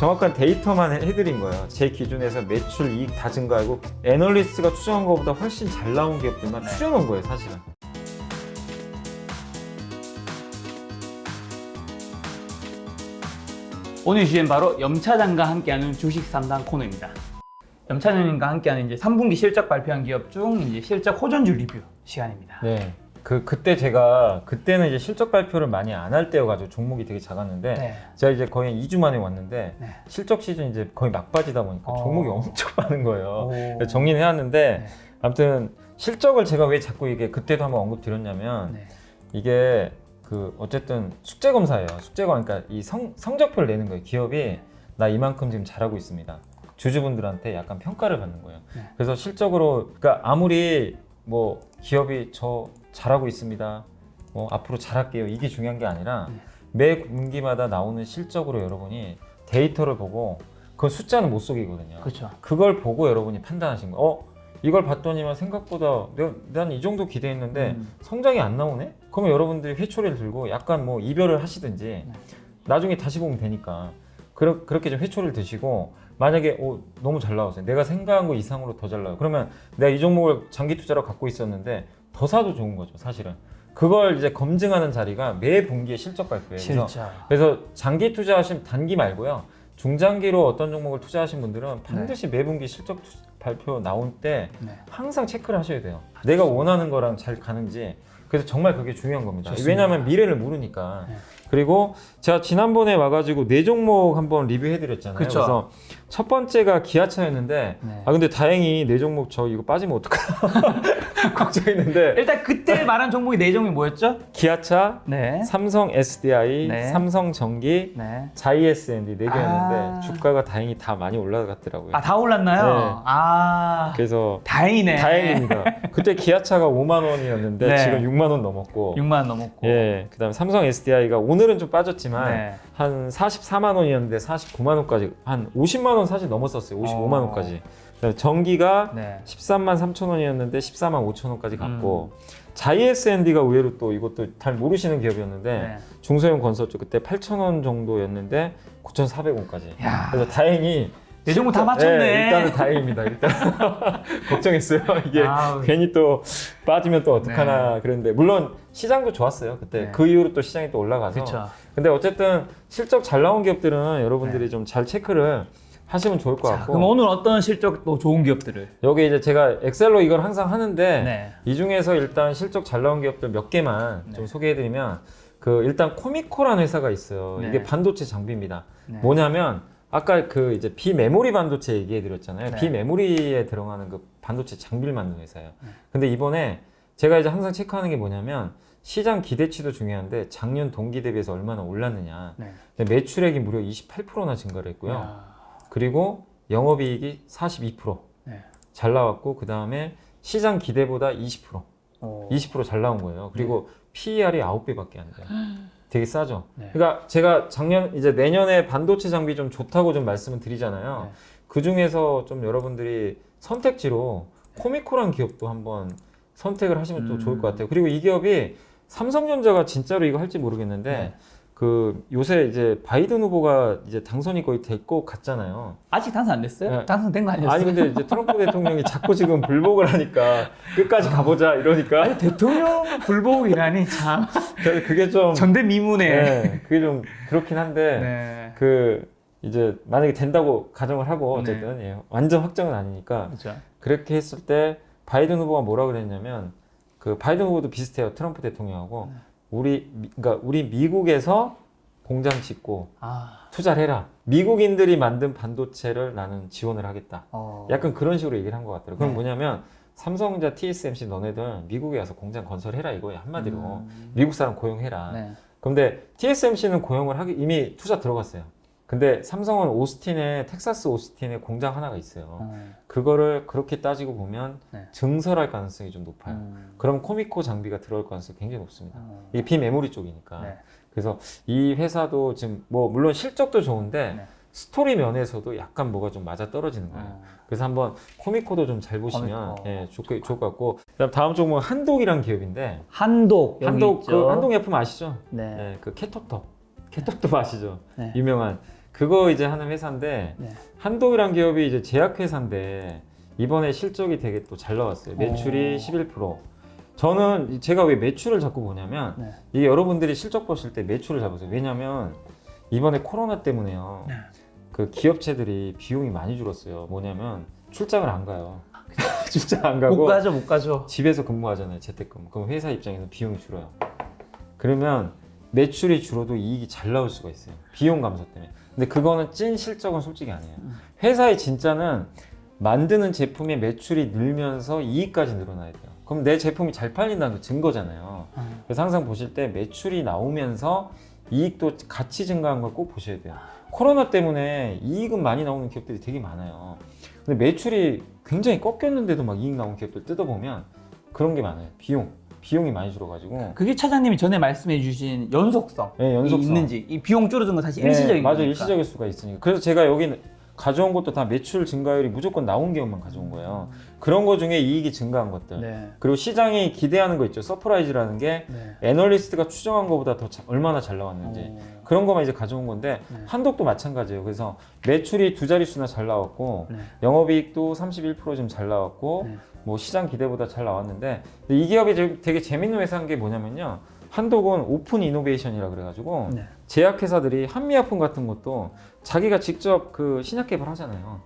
정확한 데이터만 해- 해드린 거예요. 제 기준에서 매출 이익 다 증가하고 애널리스트가 추정한 것보다 훨씬 잘 나온 기업들만 네. 추려놓은 거예요, 사실은. 오늘 주제는 바로 염차장과 함께하는 주식 3단 코너입니다. 염차장님과 함께하는 이제 3분기 실적 발표한 기업 중 이제 실적 호전주 리뷰 시간입니다. 네. 그 그때 제가 그때는 이제 실적 발표를 많이 안 할 때여가지고 종목이 되게 작았는데 네. 제가 이제 거의 2주 만에 왔는데 네. 실적 시즌 이제 거의 막바지다 보니까 어. 종목이 엄청 많은 거예요. 오. 그래서 정리는 해왔는데 네. 아무튼 실적을 제가 왜 자꾸 이게 그때도 한번 언급 드렸냐면 네. 이게 그 어쨌든 숙제 검사예요. 숙제 검 그러니까 이 성, 성적표를 내는 거예요. 기업이 나 이만큼 지금 잘하고 있습니다. 주주분들한테 약간 평가를 받는 거예요. 네. 그래서 실적으로 그러니까 아무리 뭐 기업이 저 잘하고 있습니다. 뭐 앞으로 잘할게요. 이게 중요한 게 아니라 네. 매 분기마다 나오는 실적으로 여러분이 데이터를 보고 그 숫자는 못 속이거든요. 그렇죠. 그걸 보고 여러분이 판단하신 거. 어 이걸 봤더니만 생각보다 난 이 정도 기대했는데 음. 성장이 안 나오네? 그러면 여러분들이 회초리를 들고 약간 뭐 이별을 하시든지 네. 나중에 다시 보면 되니까 그러, 그렇게 좀 회초리를 드시고 만약에 어, 너무 잘 나왔어요. 내가 생각한 거 이상으로 더 잘 나와요. 그러면 내가 이 종목을 장기 투자로 갖고 있었는데 더 사도 좋은 거죠, 사실은. 그걸 이제 검증하는 자리가 매 분기의 실적 발표예요. 그래서. 그래서 장기 투자하신 단기 말고요. 중장기로 어떤 종목을 투자하신 분들은 반드시 매 분기 실적 투- 발표 나올 때 네. 항상 체크를 하셔야 돼요. 내가 원하는 거랑 잘 가는지. 그래서 정말 그게 중요한 겁니다. 좋습니다. 왜냐하면 미래를 모르니까. 네. 그리고 제가 지난번에 와가지고 네 종목 한번 리뷰해드렸잖아요. 그쵸. 그래서 첫 번째가 기아차였는데 네. 아 근데 다행히 네 종목 저 이거 빠지면 어떡하나 걱정했는데 일단 그때 말한 종목이 네 종목이 뭐였죠? 기아차, 네. 삼성 SDI, 네. 삼성 전기, 네. 자이에스앤디 네 개였는데 아. 주가가 다행히 다 많이 올라갔더라고요. 아, 다 올랐나요? 네. 아. 그래서 다행이네. 다행입니다. 그때 기아차가 5만 원이었는데 네. 지금 6만 원 넘었고 6만 원 넘었고. 예, 그다음에 삼성 SDI가 오늘은 좀 빠졌지만 네. 한 44만 원이었는데 49만 원까지 한 50만 원 사실 넘었었어요. 55만 어. 원까지. 그다음에 전기가 네. 13만 3천 원이었는데 14만 5천 원까지 갔고 자이에스앤디가 의외로 또 이것도 잘 모르시는 기업이었는데 네. 중소형 건설 쪽 그때 8천 원 정도였는데 9,400원까지. 야. 그래서 다행히 네 종목 다 맞췄네. 네, 일단은 다행입니다. 일단 걱정했어요. 이게 아우. 괜히 또 빠지면 또 어떡하나 그랬는데 물론 시장도 좋았어요. 그때 네. 그 이후로 또 시장이 또 올라가서. 그렇죠. 근데 어쨌든 실적 잘 나온 기업들은 여러분들이 좀 잘 체크를 하시면 좋을 것 네. 자, 같고. 그럼 오늘 어떤 실적 또 좋은 기업들을? 여기 이제 제가 엑셀로 이걸 항상 하는데 네. 이 중에서 일단 실적 잘 나온 기업들 몇 개만 네. 좀 소개해드리면 그 일단 코미코라는 회사가 있어요. 네. 이게 반도체 장비입니다. 네. 뭐냐면 아까 그 이제 비메모리 반도체 얘기해 드렸잖아요. 네. 비메모리에 들어가는 그 반도체 장비를 만드는 회사예요. 네. 근데 이번에 제가 이제 항상 체크하는 게 뭐냐면 시장 기대치도 중요한데 작년 동기 대비해서 얼마나 올랐느냐. 네. 매출액이 무려 28%나 증가를 했고요. 야. 그리고 영업이익이 42%. 네. 잘 나왔고 그 다음에 시장 기대보다 20% 오. 20%잘 나온 거예요. 그리고 PER이 9배밖에 안 돼요. 되게 싸죠. 네. 그러니까 제가 작년 이제 내년에 반도체 장비 좀 좋다고 좀 말씀을 드리잖아요. 네. 그 중에서 좀 여러분들이 선택지로 코미코란 기업도 한번 선택을 하시면 또 음. 좋을 것 같아요. 그리고 이 기업이 삼성전자가 진짜로 이거 할지 모르겠는데 네. 그 요새 이제 바이든 후보가 이제 당선이 거의 될 것 같잖아요. 아직 당선 안 됐어요? 네. 당선된 거 아니었어요? 아니 근데 이제 트럼프 대통령이 자꾸 지금 불복을 하니까 끝까지 가보자 이러니까 아니, 대통령 불복이라니 참 저는 그게 좀 전대 미문에. 네, 그게 좀 그렇긴 한데 네. 그 이제 만약에 된다고 가정을 하고 네. 어쨌든 예, 완전 확정은 아니니까 그렇죠. 그렇게 했을 때 바이든 후보가 뭐라 그랬냐면 그 바이든 후보도 비슷해요 트럼프 대통령하고 네. 우리 미- 그러니까 우리 미국에서 공장 짓고 아. 투자를 해라 미국인들이 만든 반도체를 나는 지원을 하겠다 어. 약간 그런 식으로 얘기를 한 것 같더라고요 그럼 네. 뭐냐면 삼성전자 TSMC 너네들 미국에 가서 공장 건설해라 이거예요 한마디로 음. 미국 사람 고용해라 네. 근데 TSMC는 고용을 하기 이미 투자 들어갔어요. 근데 삼성은 오스틴에 텍사스 오스틴에 공장 하나가 있어요. 어. 그거를 그렇게 따지고 보면 네. 증설할 가능성이 좀 높아요. 음. 그럼 코미코 장비가 들어올 가능성이 굉장히 높습니다. 어. 이게 비메모리 쪽이니까. 네. 그래서 이 회사도 지금 뭐 물론 실적도 좋은데 네. 스토리 면에서도 약간 뭐가 좀 맞아 떨어지는 거예요. 어. 그래서 한번 코미코도 좀 잘 보시면 코미코. 예, 좋, 좋을 것 같고 그다음 다음 종목은 한독이란 기업인데 한독 한독. 그 한독 예품 아시죠? 네. 네, 그 캐토톱. 캐토톱 아시죠? 네. 유명한. 그거 이제 하는 회사인데 네. 한독이란 기업이 이제 제약회사인데 이번에 실적이 되게 또 잘 나왔어요. 매출이 오. 11%. 저는 제가 왜 매출을 자꾸 보냐면 네. 이게 여러분들이 실적 보실 때 매출을 잡으세요. 왜냐면 이번에 코로나 때문에요. 네. 그 기업체들이 비용이 많이 줄었어요. 뭐냐면 출장을 안 가요. 출장 안 가고 못 가죠, 못 가죠. 집에서 근무하잖아요. 재택근무. 그럼 회사 입장에서 비용이 줄어요. 그러면 매출이 줄어도 이익이 잘 나올 수가 있어요. 비용 감소 때문에. 근데 그거는 찐 실적은 솔직히 아니에요. 회사의 진짜는 만드는 제품의 매출이 늘면서 이익까지 늘어나야 돼요. 그럼 내 제품이 잘 팔린다는 거 증거잖아요. 음. 그래서 항상 보실 때 매출이 나오면서 이익도 같이 증가한 걸 꼭 보셔야 돼요. 코로나 때문에 이익은 많이 나오는 기업들이 되게 많아요. 근데 매출이 굉장히 꺾였는데도 막 이익 나오는 기업들 뜯어보면 그런 게 많아요. 비용. 비용이 많이 줄어가지고. 그게 차장님이 전에 말씀해 주신 연속성. 네, 연속성. 이 있는지 이 비용 줄어든 건 사실 네, 일시적인 맞아 요. 거니까. 일시적일 수가 있으니까. 그래서 제가 여기 가져온 것도 다 매출 증가율이 무조건 나온 기업만 가져온 거예요. 그런 거 중에 이익이 증가한 것들. 네. 그리고 시장이 기대하는 거 있죠. 서프라이즈라는 게 네. 애널리스트가 추정한 것보다 더 자- 얼마나 잘 나왔는지. 오. 그런 거만 이제 가져온 건데 네. 한독도 마찬가지예요. 그래서 매출이 두 자릿수나 잘 나왔고 네. 영업이익도 31%좀잘 나왔고 네. 뭐 시장 기대보다 잘 나왔는데 이 기업이 되게 재밌는 회사인 게 뭐냐면요. 한독은 오픈 이노베이션이라 그래가지고 네. 제약회사들이 한미약품 같은 것도 자기가 직접 그 신약 개발하잖아요.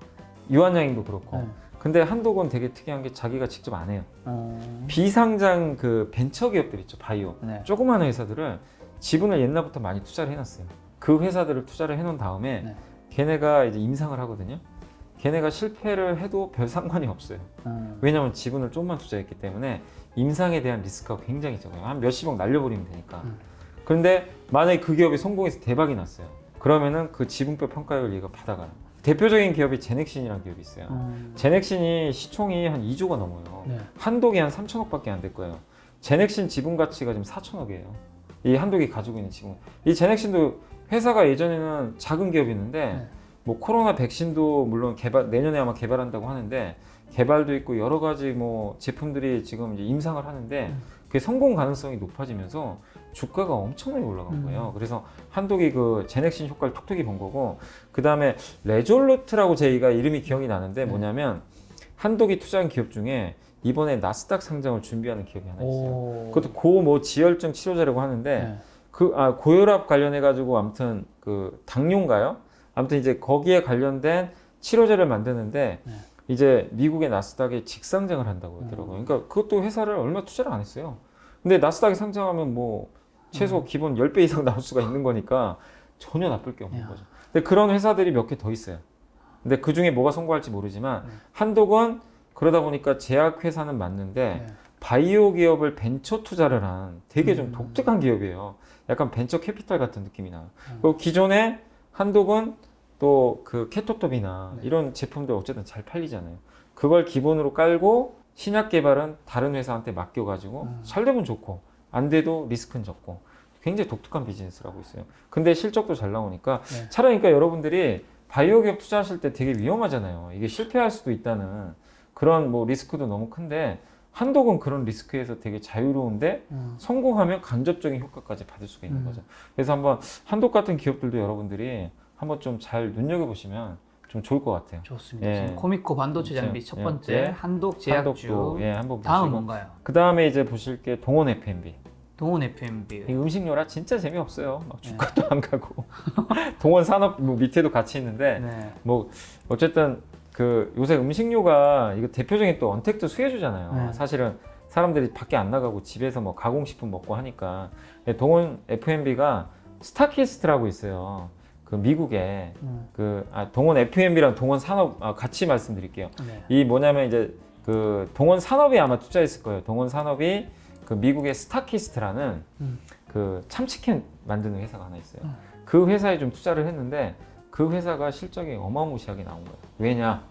유한양행도 그렇고. 네. 근데 한독은 되게 특이한 게 자기가 직접 안 해요. 어. 비상장 그 벤처 기업들 있죠. 바이오. 네. 조그마한 회사들을 지분을 옛날부터 많이 투자를 해놨어요. 그 회사들을 투자를 해놓은 다음에 네. 걔네가 이제 임상을 하거든요. 걔네가 실패를 해도 별 상관이 없어요. 음. 왜냐하면 지분을 좀만 투자했기 때문에 임상에 대한 리스크가 굉장히 적어요. 한 몇십억 날려버리면 되니까. 음. 그런데 만약에 그 기업이 성공해서 대박이 났어요. 그러면은 그 지분표 평가율 얘가 받아가요. 대표적인 기업이 제넥신이라는 기업이 있어요. 음. 제넥신이 시총이 한 2조가 넘어요. 네. 한독이 한 3천억밖에 안 될 거예요. 제넥신 지분 가치가 지금 4천억이에요. 이 한독이 가지고 있는 지분. 이 제넥신도 회사가 예전에는 작은 기업이었는데 네. 뭐 코로나 백신도 물론 개발 내년에 아마 개발한다고 하는데 개발도 있고 여러 가지 뭐 제품들이 지금 이제 임상을 하는데 음. 그게 성공 가능성이 높아지면서 주가가 엄청나게 올라간 음. 거예요. 그래서 한독이 그 제넥신 효과를 톡톡히 본 거고 그 다음에 레졸루트라고 저희가 이름이 기억이 나는데 네. 뭐냐면 한독이 투자한 기업 중에 이번에 나스닥 상장을 준비하는 기업이 하나 있어요. 오. 그것도 고뭐 지혈증 치료제라고 하는데 네. 그아 고혈압 관련해 가지고 아무튼 그 당뇨인가요? 아무튼 이제 거기에 관련된 치료제를 만드는데 네. 이제 미국의 나스닥에 직상장을 한다고 하더라고요. 그러니까 그것도 회사를 얼마 투자를 안 했어요. 근데 나스닥에 상장하면 뭐 최소 음. 기본 10배 이상 나올 수가 있는 거니까 전혀 나쁠 게 없는 야. 거죠. 근데 그런 회사들이 몇 개 더 있어요. 근데 그 중에 뭐가 성공할지 모르지만 네. 한독은 그러다 보니까 제약 회사는 맞는데 네. 바이오 기업을 벤처 투자를 한 되게 좀 음. 독특한 기업이에요. 약간 벤처 캐피탈 같은 느낌이 나요. 음. 그리고 기존에 한독은 또 그 케토톱이나 네. 이런 제품들 어쨌든 잘 팔리잖아요. 그걸 기본으로 깔고 신약 개발은 다른 회사한테 맡겨가지고 음. 잘 되면 좋고 안 돼도 리스크는 적고 굉장히 독특한 비즈니스를 하고 있어요. 근데 실적도 잘 나오니까 네. 차라리 그러니까 여러분들이 바이오 기업 투자하실 때 되게 위험하잖아요. 이게 실패할 수도 있다는 그런 뭐 리스크도 너무 큰데 한독은 그런 리스크에서 되게 자유로운데 음. 성공하면 간접적인 효과까지 받을 수가 있는 음. 거죠. 그래서 한번 한독 같은 기업들도 여러분들이 한번 좀 잘 눈여겨 보시면 좀 좋을 것 같아요. 좋습니다. 예. 지금 코미코 반도체 장비 예, 첫 예, 번째 예. 한독 제약주. 한독도 예 한번 다음 뭔가요? 그 다음에 이제 보실 게 동원 F&B. 동원 FMB. 이 음식료라 진짜 재미없어요. 막 네. 주가도 안 가고 동원 산업 뭐 밑에도 같이 있는데 네. 뭐 어쨌든 그 요새 음식료가 이거 대표적인 또 언택트 수혜주잖아요. 네. 사실은 사람들이 밖에 안 나가고 집에서 뭐 가공식품 먹고 하니까 네, 동원 F&B가 스타키스트라고 있어요. 그 미국에 음. 그 아, 동원 F&B랑 동원 산업 아, 같이 말씀드릴게요. 네. 이 뭐냐면 이제 그 동원 산업이 아마 투자했을 거예요. 동원 산업이 그 미국의 스타키스트라는 음. 그 참치캔 만드는 회사가 하나 있어요. 음. 그 회사에 좀 투자를 했는데 그 회사가 실적이 어마무시하게 나온 거예요. 왜냐?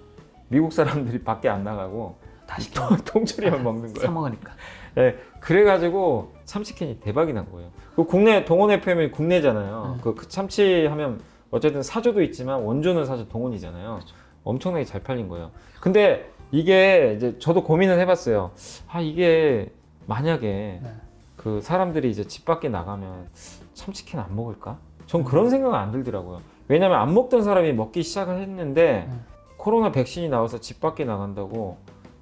미국 사람들이 밖에 안 나가고 다 시켜. 통조림만 먹는 사 거예요. 먹으니까. 예, 그래가지고 참치캔이 대박이 난 거예요. 그 국내 동원 FM이 국내잖아요. 음. 그, 그 참치 하면 어쨌든 사조도 있지만 원조는 사실 동원이잖아요. 엄청나게 잘 팔린 거예요. 근데 이게 이제 저도 고민을 해봤어요. 아 이게 만약에 네. 그 사람들이 이제 집 밖에 나가면 참치캔 안 먹을까? 전 그런 생각은 안 들더라고요. 왜냐면 안 먹던 사람이 먹기 시작을 했는데 음. 코로나 백신이 나와서 집 밖에 나간다고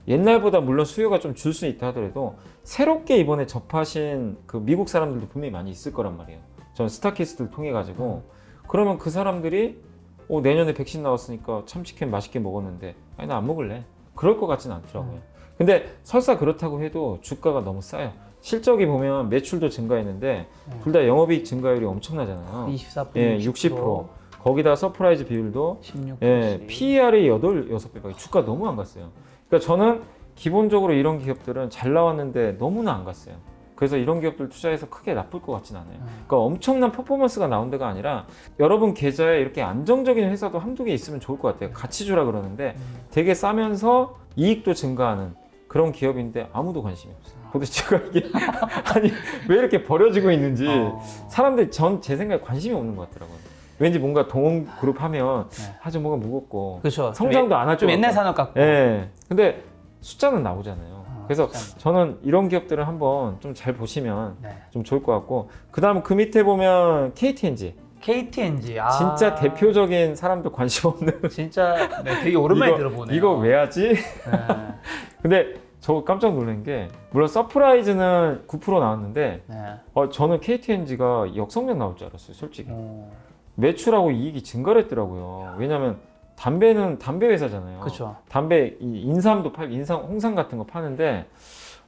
옛날보다 물론 수요가 좀 줄 수 있다 하더라도 새롭게 이번에 접하신 그 미국 사람들도 분명히 많이 있을 거란 말이에요. 전 스타키스트를 통해 가지고 그러면 그 사람들이 어, 내년에 백신 나왔으니까 참치캔 맛있게 먹었는데 아니 나 안 먹을래. 그럴 것 같지는 않더라고요. 근데 설사 그렇다고 해도 주가가 너무 싸요. 실적이 보면 매출도 증가했는데 둘다 영업이익 증가율이 엄청나잖아요. 24%, 예, 60%. 거기다 서프라이즈 비율도 16%. 예, PER이 8, 6배밖에 주가 너무 안 갔어요. 그러니까 저는 기본적으로 이런 기업들은 잘 나왔는데 너무나 안 갔어요. 그래서 이런 기업들 투자해서 크게 나쁠 것 같진 않아요. 그러니까 엄청난 퍼포먼스가 나온 데가 아니라 여러분 계좌에 이렇게 안정적인 회사도 한두 개 있으면 좋을 것 같아요. 같이 주라 그러는데 되게 싸면서 이익도 증가하는 그런 기업인데 아무도 관심이 없어요. 도대체가 이게 아니 왜 이렇게 버려지고 있는지 어. 사람들이 전 제 생각에 관심이 없는 것 같더라고요. 왠지 뭔가 동원 그룹 하면 네. 아주 뭔가 무겁고 그렇죠. 성장도 안 할좀것 옛날. 산업 같고. 예. 근데 숫자는 나오잖아요. 어, 그래서 숫자는. 저는 이런 기업들을 한번 좀 잘 보시면 네. 좀 좋을 것 같고 그다음 그 밑에 보면 KTNG KTNG. 아. 진짜 대표적인 사람들 관심 없는 진짜 네, 되게 오랜만에 이거- 들어보네요. 이거 왜 하지? 네. 근데 저 깜짝 놀란 게 물론 서프라이즈는 9% 나왔는데 네. 어, 저는 KTNG가 역성장 나올 줄 알았어요, 솔직히. 어, 매출하고 이익이 증가를 했더라고요. 왜냐면 담배는 담배 회사잖아요. 그렇죠. 담배 이 인삼도 팔 인삼 홍삼 같은 거 파는데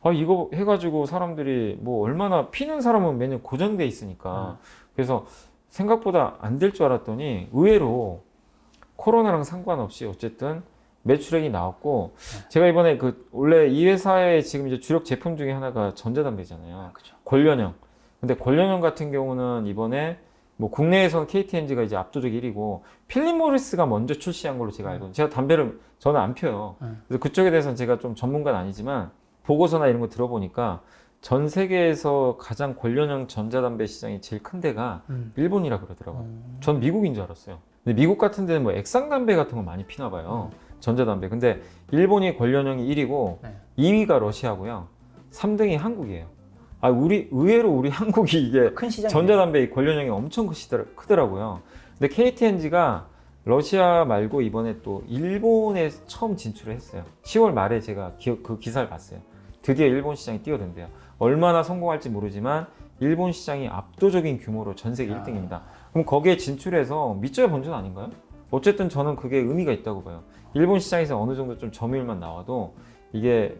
아 이거 해가지고 사람들이 뭐 얼마나 피는 사람은 매년 고정돼 있으니까 그래서 생각보다 안 될 줄 알았더니 의외로 코로나랑 상관없이 어쨌든 매출액이 나왔고 제가 이번에 그 원래 이 회사의 지금 이제 주력 제품 중에 하나가 전자담배잖아요. 그렇죠. 권련형. 근데 권련형 같은 경우는 이번에 뭐 국내에서는 KTNG가 이제 압도적 1위고 필립 모리스가 먼저 출시한 걸로 제가 알거든요. 제가 담배를 저는 안 펴요. 음. 그래서 그쪽에 대해서는 제가 좀 전문가는 아니지만 보고서나 이런 거 들어보니까 전 세계에서 가장 권련형 전자담배 시장이 제일 큰 데가 음. 일본이라 그러더라고요. 음. 전 미국인 줄 알았어요. 근데 미국 같은 데는 뭐 액상담배 같은 거 많이 피나 봐요. 전자담배. 근데 일본이 권련형이 1위고 네. 2위가 러시아고요. 3등이 한국이에요. 아, 우리 의외로 우리 한국이 이게 큰 시장. 전자담배 관련형이 엄청 크시더라, 크더라고요. 근데 KTNG가 러시아 말고 이번에 또 일본에 처음 진출을 했어요. 10월 말에 제가 기, 그 기사를 봤어요. 드디어 일본 시장이 뛰어든대요. 얼마나 성공할지 모르지만 일본 시장이 압도적인 규모로 전 세계 아. 1등입니다. 그럼 거기에 진출해서 밑져야 본전 아닌가요? 어쨌든 저는 그게 의미가 있다고 봐요. 일본 시장에서 어느 정도 좀 점유율만 나와도 이게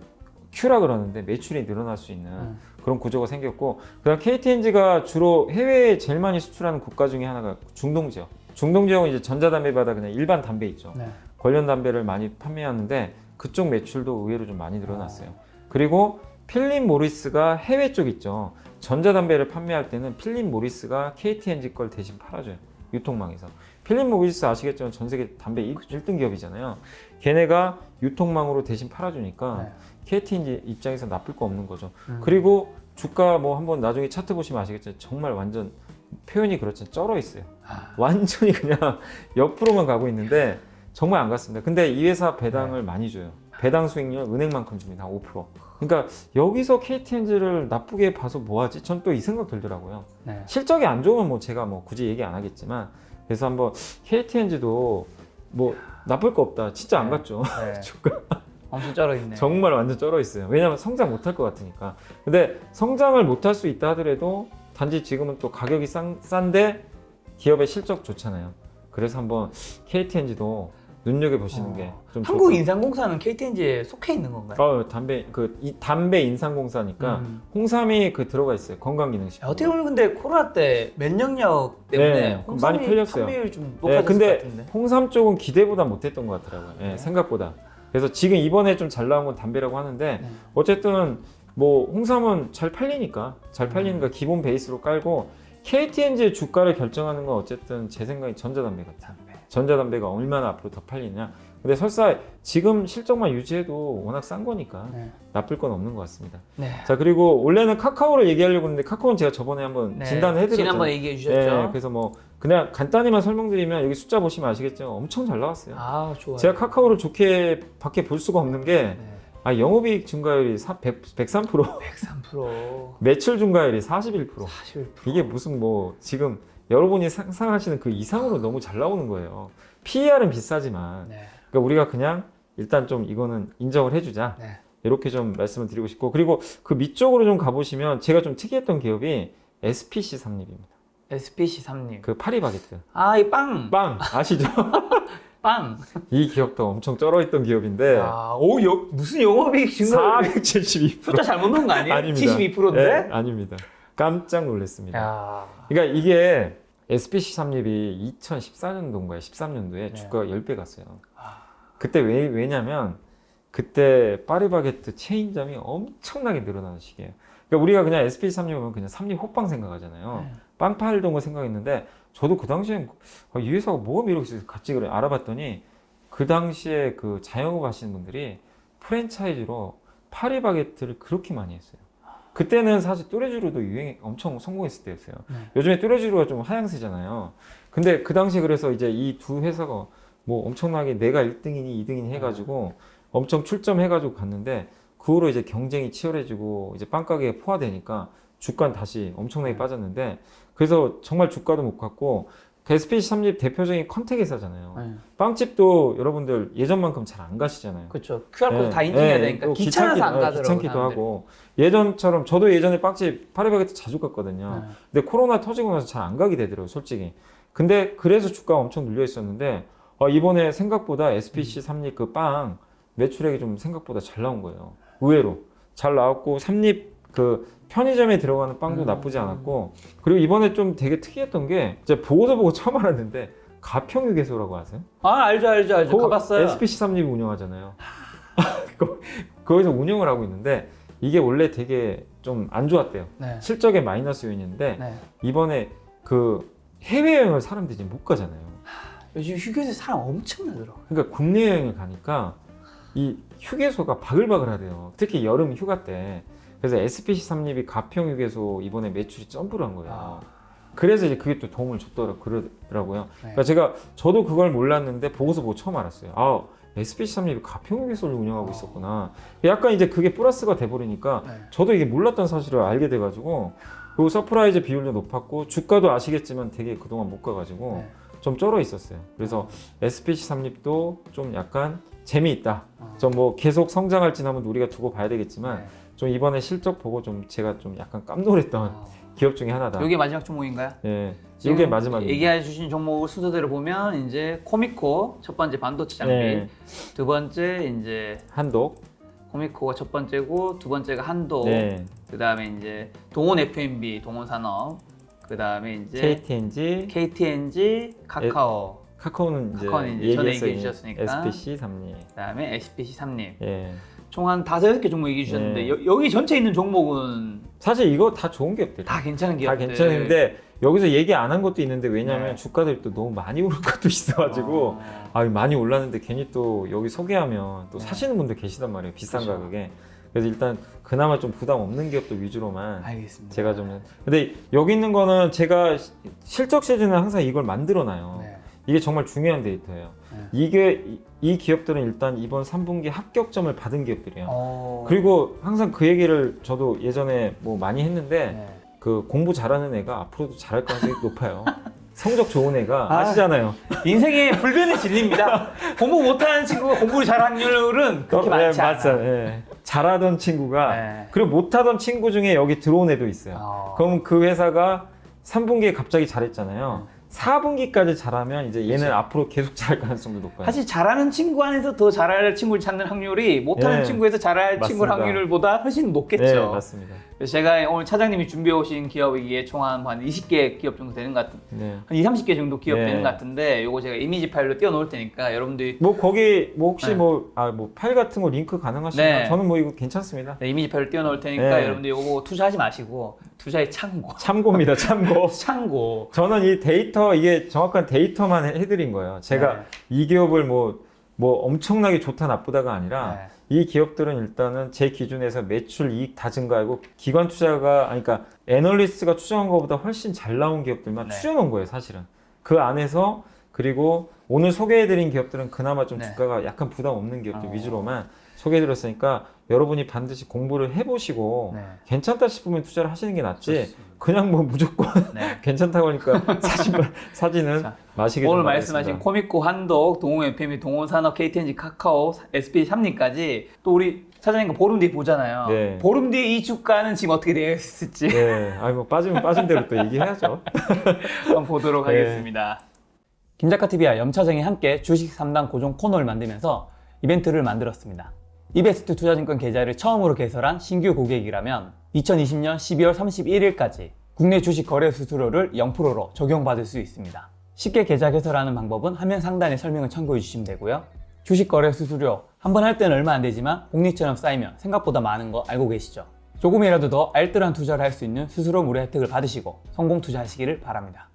큐라 그러는데 매출이 늘어날 수 있는 음. 그런 구조가 생겼고 그다음 KTNG가 주로 해외에 제일 많이 수출하는 국가 중에 하나가 중동 지역. 중동 지역은 이제 전자담배보다 그냥 일반 담배 있죠. 네. 관련 담배를 많이 판매하는데 그쪽 매출도 의외로 좀 많이 늘어났어요. 그리고 필립 모리스가 해외 쪽 있죠. 전자담배를 판매할 때는 필립 모리스가 KTNG 걸 대신 팔아줘요. 유통망에서. 필립 모리스 아시겠지만 전 세계 담배 1등 기업이잖아요. 걔네가 유통망으로 대신 팔아주니까 네. KTNG 입장에서 나쁠 거 없는 거죠. 음. 그리고 주가 뭐 한번 나중에 차트 보시면 아시겠지만 정말 완전 표현이 그렇지 쩔어 있어요. 아, 완전히 그냥 옆으로만 가고 있는데 정말 안 갔습니다. 근데 이 회사 배당을 네. 많이 줘요. 배당 수익률 은행만큼 줍니다. 5%. 그러니까 여기서 KTNG를 나쁘게 봐서 뭐하지? 전 또 이 생각 들더라고요. 네. 실적이 안 좋으면 뭐 제가 뭐 굳이 얘기 안 하겠지만 그래서 한번 KTNG도 뭐 나쁠 거 없다. 진짜 안 네. 갔죠. 네. 엄청 쩔어 있네. 정말 완전 쩔어 있어요. 왜냐하면 성장 못 할 것 같으니까. 근데 성장을 못 할 수 있다 하더라도 단지 지금은 또 가격이 싼, 싼데 기업의 실적 좋잖아요. 그래서 한번 KTNG도 눈여겨 보시는 어. 게좀 좋을 것 한국인상공사는 KTNG에 속해 있는 건가요? 같아요. 어, 담배 그 이, 담배 인상공사니까 음. 홍삼이 그 들어가 있어요. 건강기능식품. 야, 어떻게 보면 근데 코로나 때 면역력 때문에 네, 홍삼이 많이 풀렸어요. 판매율 좀 네, 높아졌을 근데 것 같은데. 홍삼 쪽은 기대보다 못했던 것 같더라고요. 예, 네. 생각보다. 그래서 지금 이번에 좀 잘 나온 건 담배라고 하는데 네. 어쨌든 뭐 홍삼은 잘 팔리니까 잘 음. 팔리니까 기본 베이스로 깔고 KTNG의 주가를 결정하는 건 어쨌든 제 생각에 전자담배 같아. 담배. 전자담배가 얼마나 앞으로 더 팔리냐. 근데 설사 지금 실적만 유지해도 워낙 싼 거니까 네. 나쁠 건 없는 것 같습니다. 네. 자 그리고 원래는 카카오를 얘기하려고 했는데 카카오는 제가 저번에 한번 네. 진단을 해드렸잖아요. 지난번에 얘기해 주셨죠. 네, 그래서 뭐 그냥 간단히만 설명드리면 여기 숫자 보시면 아시겠지만 엄청 잘 나왔어요. 아 좋아요. 제가 카카오를 좋게 밖에 볼 수가 없는 게 네. 아, 영업이익 증가율이 100, 103% 103% 매출 증가율이 41% 41% 이게 무슨 뭐 지금 여러분이 상상하시는 그 이상으로 너무 잘 나오는 거예요. PER은 비싸지만 네. 그러니까 우리가 그냥 일단 좀 이거는 인정을 해주자. 네. 이렇게 좀 말씀을 드리고 싶고 그리고 그 밑쪽으로 좀 가보시면 제가 좀 특이했던 기업이 SPC 삼립입니다. SPC 삼님. 그 파리바게트 아, 이 빵. 빵 아시죠? 빵. 이 기업도 엄청 쩔어있던 기업인데 아, 오, 여, 무슨 영업이익 증가? 472% 숫자 잘못 넣은 거 아니에요? 아닙니다. 72%인데? 네, 아닙니다. 깜짝 놀랐습니다. 야. 그러니까 이게 SPC 삼립이 2014년도인가요? 13년도에 네. 주가가 10배 갔어요. 아. 그때 왜, 왜냐면 그때 파리바게트 체인점이 엄청나게 늘어나는 시기예요. 그러니까 우리가 그냥 SPC 삼립 보면 그냥 삼립 호빵 생각하잖아요. 네. 빵 팔던 거 생각했는데 저도 그 당시엔 아, 이 회사가 뭐가 매력이 있어서 같이 그래 알아봤더니 그 당시에 그 자영업 하시는 분들이 프랜차이즈로 파리바게트를 그렇게 많이 했어요. 그때는 사실 뚜레쥬르도 유행 엄청 성공했을 때였어요. 네. 요즘에 뚜레쥬르가 좀 하향세잖아요. 근데 그 당시 그래서 이제 이 두 회사가 뭐 엄청나게 내가 1등이니 2등이니 해가지고 엄청 출점해가지고 갔는데 그 후로 이제 경쟁이 치열해지고 이제 빵가게에 포화되니까 주가는 다시 엄청나게 빠졌는데 그래서 정말 주가도 못 갔고 그 SPC 삼립 대표적인 컨택 회사잖아요. 네. 빵집도 여러분들 예전만큼 잘 안 가시잖아요. 그렇죠. QR코드 네, 다 인증해야 네, 되니까 또 귀찮아서 안 어, 가더라고요. 귀찮기도 사람들이. 하고 예전처럼 저도 예전에 빵집 파리바게트 자주 갔거든요. 네. 근데 코로나 터지고 나서 잘 안 가게 되더라고요, 솔직히. 근데 그래서 주가가 엄청 눌려 있었는데 어, 이번에 생각보다 SPC 삼립 그 빵 매출액이 좀 생각보다 잘 나온 거예요. 의외로 잘 나왔고 삼립 그 편의점에 들어가는 빵도 음. 나쁘지 않았고 그리고 이번에 좀 되게 특이했던 게 제가 보고서 보고 처음 알았는데 가평유계소라고 아세요? 아, 알죠, 알죠, 알죠. 거- 가봤어요. SPC 삼립이 운영하잖아요. 거- 거기서 운영을 하고 있는데 이게 원래 되게 좀 안 좋았대요. 네. 실적에 마이너스 요인인데 네. 이번에 그 해외여행을 사람들이 못 가잖아요. 요즘 휴게소에 사람 엄청나더라고요. 그러니까 국내 여행을 가니까 이 휴게소가 바글바글하대요. 특히 여름 휴가 때. 그래서 SPC 삼립이 가평 휴게소 이번에 매출이 점프를 한 거예요. 아. 그래서 이제 그게 또 도움을 줬더라 그러더라고요. 네. 그러니까 제가 저도 그걸 몰랐는데 보고서 보고 처음 알았어요. 아 SPC 삼립이 가평 휴게소를 운영하고 있었구나. 약간 이제 그게 플러스가 돼버리니까 네. 저도 이게 몰랐던 사실을 알게 돼가지고 그리고 서프라이즈 비율도 높았고 주가도 아시겠지만 되게 그동안 못 가가지고 네. 좀 쩔어 있었어요. 그래서 SPC 삼립도 좀 약간 재미있다. 어. 좀뭐 계속 성장할지는 한번 우리가 두고 봐야 되겠지만 네. 좀 이번에 실적 보고 좀 제가 좀 약간 깜놀했던 어. 기업 중에 하나다. 이게 마지막 종목인가요? 예, 이게 마지막입니다. 얘기해 주신 종목 순서대로 보면 이제 코미코 첫 번째 반도체 장비, 네. 두 번째 이제 한독, 코미코가 첫 번째고 두 번째가 한도, 네, 그 다음에 이제 동원 F&B, 동원 산업, 그 다음에 이제 KTNG, KTNG, 카카오, 카카오는 이제 카카오는 이제 전에 주셨으니까. SPC 삼립. 그 다음에 SPC 삼립. 예. 총 한 다섯 개 종목 얘기해 주셨는데 네. 여, 여기 전체 있는 종목은 사실 이거 다 좋은 기업들. 다 괜찮은 다 기업들. 괜찮은데 여기서 얘기 안 한 것도 있는데 왜냐면 네. 주가들이 또 너무 많이 오른 것도 있어가지고 어. 아 많이 올랐는데 괜히 또 여기 소개하면 또 네. 사시는 분들 계시단 말이에요 비싼 그렇죠. 가격에 그래서 일단 그나마 좀 부담 없는 기업들 위주로만 알겠습니다. 제가 좀 근데 여기 있는 거는 제가 시- 실적 시즌에 항상 이걸 만들어 놔요 네. 이게 정말 중요한 데이터예요 네. 이게 이, 이 기업들은 일단 이번 3분기 합격점을 받은 기업들이에요 어. 그리고 항상 그 얘기를 저도 예전에 뭐 많이 했는데 네. 그 공부 잘하는 애가 앞으로도 잘할 가능성이 높아요. 성적 좋은 애가 아. 아시잖아요. 인생의 불변의 진리입니다. 공부 못하는 친구가 공부를 잘하는 확률은 그렇게 어, 많지 네, 않아요. 맞아요. 예. 잘하던 친구가 네. 그리고 못하던 친구 중에 여기 들어온 애도 있어요. 어. 그럼 그 회사가 3분기에 갑자기 잘했잖아요. 4분기까지 잘하면 이제 얘는 그렇죠. 앞으로 계속 잘할 가능성도 높아요. 사실 잘하는 친구 안에서 더 잘할 친구를 찾는 확률이 못하는 예. 친구에서 잘할 친구 맞습니다. 확률보다 훨씬 네, 높겠죠. 맞습니다. 그래서 제가 오늘 차장님이 준비해 오신 기업이기에 총 한 20개 기업 정도 되는 것 같은 네. 한 2, 30개 정도 기업 네. 되는 것 같은데 요거 제가 이미지 파일로 띄워 놓을 테니까 여러분들이 뭐 거기 뭐 혹시 네. 뭐아뭐 파일 같은 거 링크 가능하시면 네. 저는 뭐 이거 괜찮습니다. 네, 이미지 파일로 띄워 놓을 테니까 네. 여러분들 요거 투자하지 마시고 투자의 참고 참고입니다. 참고. 참고 저는 이 데이터 이게 정확한 데이터만 해- 해드린 거예요. 제가 네. 이 기업을 뭐, 뭐 엄청나게 좋다 나쁘다가 아니라 네. 이 기업들은 일단은 제 기준에서 매출 이익 다 증가하고 기관 투자가 아니 그러니까 애널리스트가 추정한 것보다 훨씬 잘 나온 기업들만 네. 추려놓은 거예요, 사실은. 그 안에서 그리고 오늘 소개해드린 기업들은 그나마 좀 네. 주가가 약간 부담 없는 기업들 어. 위주로만 소개해드렸으니까 여러분이 반드시 공부를 해보시고 네. 괜찮다 싶으면 투자를 하시는 게 낫지 좋습니다. 그냥 뭐 무조건 네. 괜찮다고 하니까 사진 사진은 자, 마시게 오늘 좀 말씀하신. 코미코, 한독, 동호 FM이, 동호산업, KTNG, 카카오, SP 삼리까지 또 우리 사장님과 보름 뒤에 보잖아요. 네. 보름 뒤에 이 주가는 지금 어떻게 되어 있을지 네, 아이고 뭐 빠지면 빠진 대로 또 얘기해야죠. 한번 보도록 네. 하겠습니다. 김작가 TV와 염차정이 함께 주식 3단 고정 코너를 만들면서 이벤트를 만들었습니다. 이베스트 투자증권 계좌를 처음으로 개설한 신규 고객이라면 2020년 12월 31일까지 국내 주식 거래 수수료를 0%로 적용받을 수 있습니다. 쉽게 계좌 개설하는 방법은 화면 상단에 설명을 참고해 주시면 되고요. 주식 거래 수수료 한 번 할 때는 얼마 안 되지만 복리처럼 쌓이면 생각보다 많은 거 알고 계시죠? 조금이라도 더 알뜰한 투자를 할 수 있는 스스로 무료 혜택을 받으시고 성공 투자하시기를 바랍니다.